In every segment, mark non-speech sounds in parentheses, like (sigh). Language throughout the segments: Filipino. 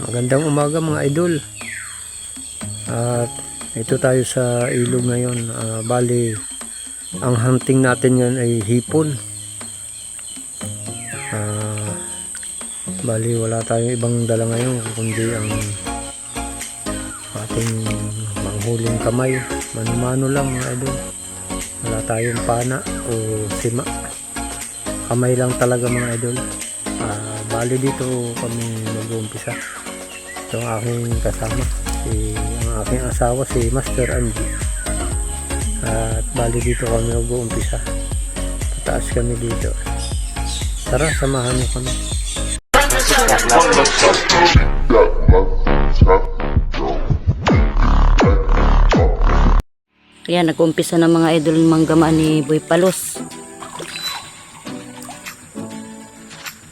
Magandang umaga mga idol. At ito tayo sa ilog ngayon. Ah, bali, ang hunting natin ngayon ay hipon. Ah, bali, wala tayong ibang dala ngayon kundi ang ating manghuling kamay. Mano-mano lang mga idol. Wala tayong pana o sima. Kamay lang talaga mga idol. Ah, bali dito kami mag-uumpisa. Ito ang aking kasama. Si, ang aking asawa si Master Angie. At bali dito kami mag-uumpisa. Pataas kami dito. Tara, samahan niyo kami. Ayan, nag-umpisa ng mga idol ng manggama ni Boy Palos.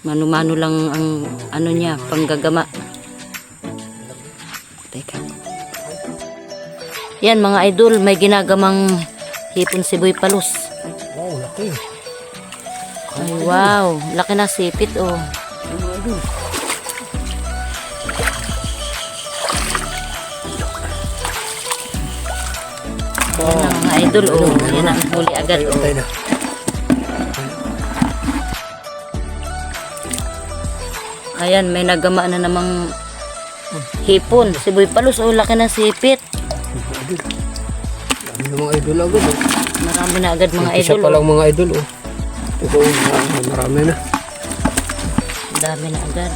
Mano-mano lang ang ano niya, panggagama. Yan mga idol, may ginagamang hipon si Boy Palos. Wow, laki. Ay wow, laki na sipit oh. Yan na mga idol oh, yan ang huli agad oh. Ayan, may nagama na namang hipon. Si Boy Palos, oh, laki ng sipit. Dami ng mga idol agad. Oh. Marami na agad mga Isa idol. pa Oh. lang mga idol. Oh. Ito, marami, marami na. Dami na agad.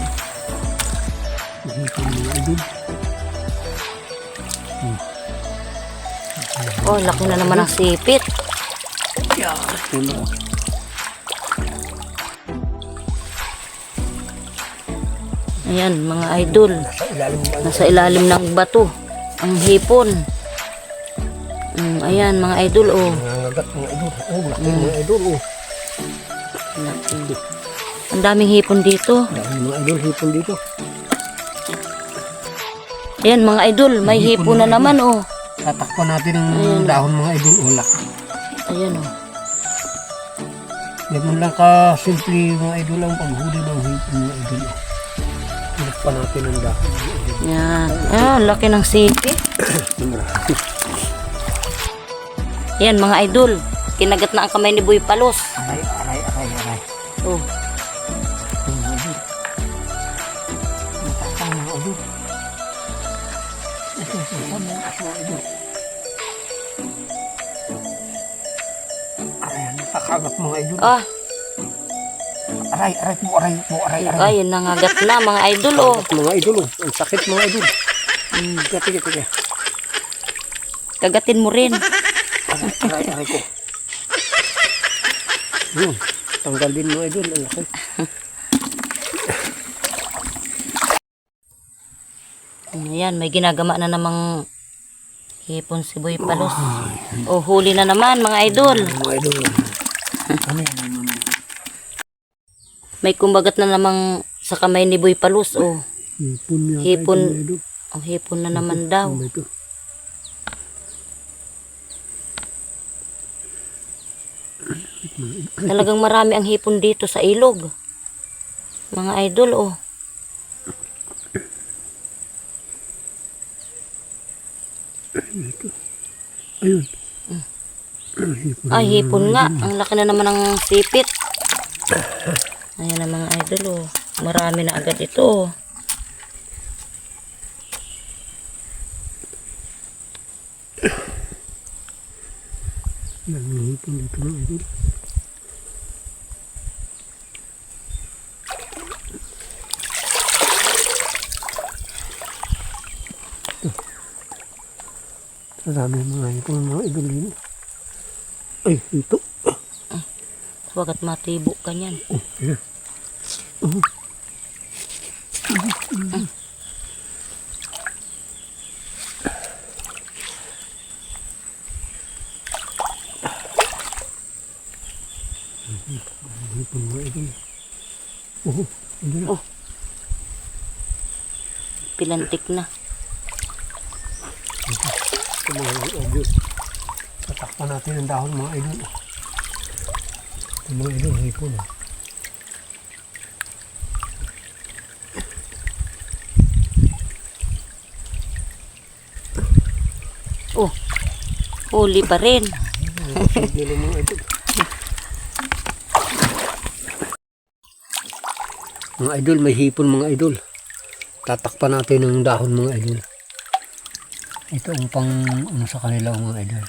Ito mga idol. Oh, laki na naman ng sipit. Ito na. Ayan, mga idol. Nasa ilalim ng bato. Ang hipon. Mm, ayan, mga idol, oh. Nangangagat mga idol. Oh, laki mga idol. Oh. Laki. Ang daming hipon dito. Dami mga idol hipon dito. Ayan, mga idol, may hipon na naman, oh. Tatakpan natin ang dahon mga idol. Oh, laki. Ayan, oh. Yan man lang ka simple mga idol ang paghuli ng hipon mga idol. oh. Tatakpan natin ang dahon. Yan. Ah, laki ng. Marami. Yan, mga idol. Kinagat na ang kamay ni Boy Palos. Aray, aray, aray, aray. Oh. Idol. Matakang mga idol. Ito, Aray, aray po, aray po, aray, aray. ay, nangagat na, mga idol, oh. Mga idol, oh. ang sakit mga idol. Mm, Tiga, tiga, tiga. kagatin mo rin. Aray, aray, aray ko. Yun, tanggal din mga idol, ang laki. Ayan, may ginagama na namang hipon si Boy Palos. Oh, huli na naman, mga idol. Mga idol, ano (laughs) yan. May kumbagat na namang sa kamay ni Boy Palos, oh. Hipon niya. Hipon. Ang hipon na naman daw. Ano ito? Talagang marami ang hipon dito sa ilog. Mga idol, oh. Ayun. Ah, hipon. Ay, hipon nga. Ang laki na naman ng sipit. Ayan na mga idol, oh. Marami na agad ito, oh. Yan, mga hipon dito mga idol. Marami mga hipon mga idol dito. Ay, ito. Huwag at matibo ka niyan. Oh. Oh. Pilantik na. Mga idol. Tatakpan natin ang dahon mga idol. Yung mga ilong hipon. Oh, huli pa rin. (laughs) mga idol, may hipon mga idol. Tatakpan natin ng dahon mga idol. Ito ang pang ano sa kanila mga idol.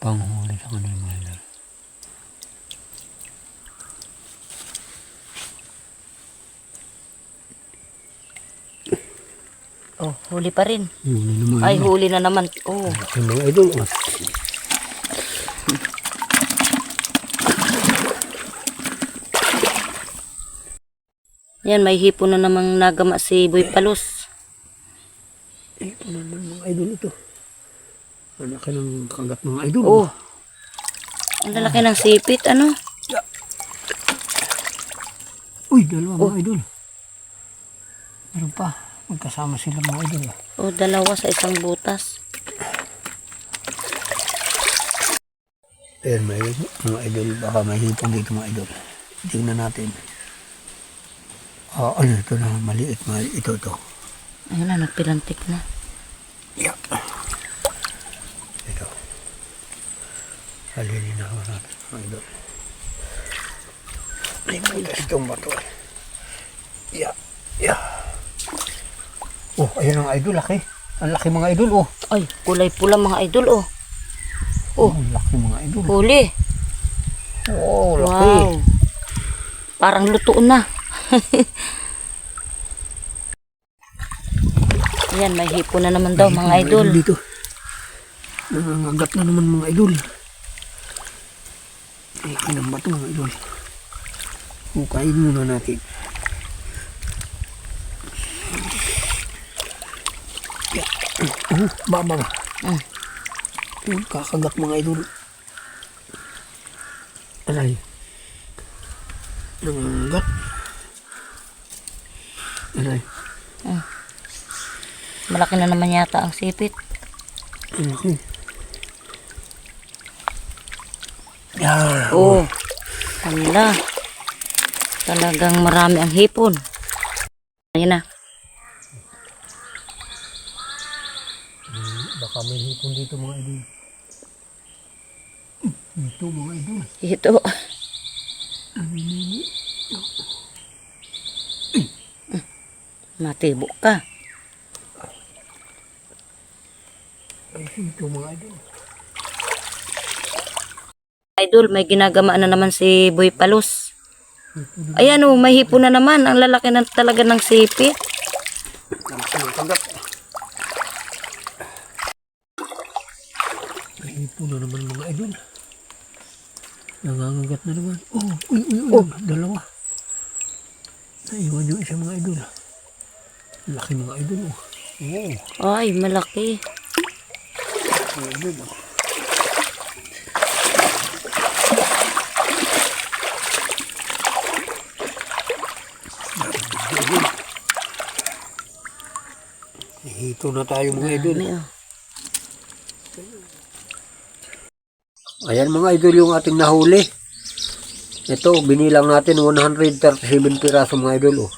Panghuli sa kanila mga Oh, huli pa rin. Huli naman. Ay, huli na naman. Oh, Ito mga idol. Oh. yan, may hipon na namang nagama si Boy Palos. Ito naman mga idol ito. Anak ka ng kagat mga idol. Oh, ang lalaki ng sipit, ano? Uy, dalawa mga idol. Meron pa. Magkasama sila mga idol. ah. Oh, dalawa sa isang butas. Ayan, may mga idol. Baka may hipon dito mga idol. Tingnan natin. Ah, ano ito na maliit, maliit. Ito, ito. Ayun na, nagpilantik na. Yeah. Ito. Halili na ako natin mga idol. Ay, may itong bato. eh. Oh, ayun ang idol, laki. Ang laki mga idol, oh. Ay, kulay pula mga idol, oh. Oh, ang laki mga idol. Huli. Oh, laki. Wow. Parang luto na. (laughs) Yan, may hipon na naman daw mga idol. Dito. Nangangagat na naman mga idol. Ang laki ng bato mga idol. Hukayin muna natin. Yeah. Oh, baba ba? Mm. Yung kakagat mga idol. Aray. Nangangagat. Aray. Malaki na naman yata ang sipit. Ang laki. Yeah. Oh, hala. Talagang marami ang hipon. Ayun na. Baka may hipon dito mga idol. Dito mga idol. Ito. Matibo ka. Ay, dito mga idol. Idol, may ginagama na naman si Boy Palos. Ayan oh, may hipon na naman. Ang lalaki na talaga ng sipit. Laki hipon na naman mga idol. Nangangagat na naman. Oh, uy, uy, uy. Dalawa. Naiwan yung isa mga idol. Laki mga idol. Oh. Oh, Ay, malaki. mga idol. oh. Hito na tayo mga idol. Dami, oh. Ayan mga idol yung ating nahuli. Ito, binilang natin 137 piraso mga idol. Oh.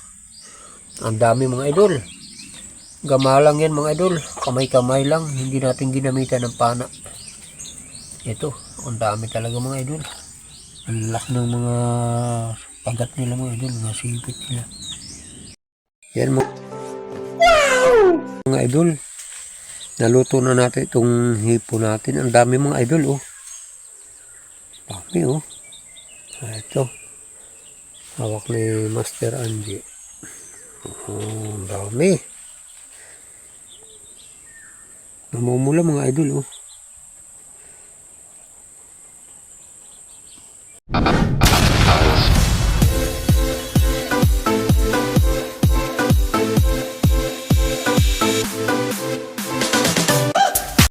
Ang dami mga idol. Gamalang yan mga idol. Kamay-kamay lang. Hindi natin ginamitan ng pana. Ito, ang dami talaga mga idol. Ang laki ng mga pagat nila mga idol. Mga sipit nila. Yan mga, mga idol. Naluto na natin itong hipo natin. Ang dami mga idol oh. Dami oh. Ah, Ito. Hawak ni Master Angie. Oh, dami. Namumula mga idol oh.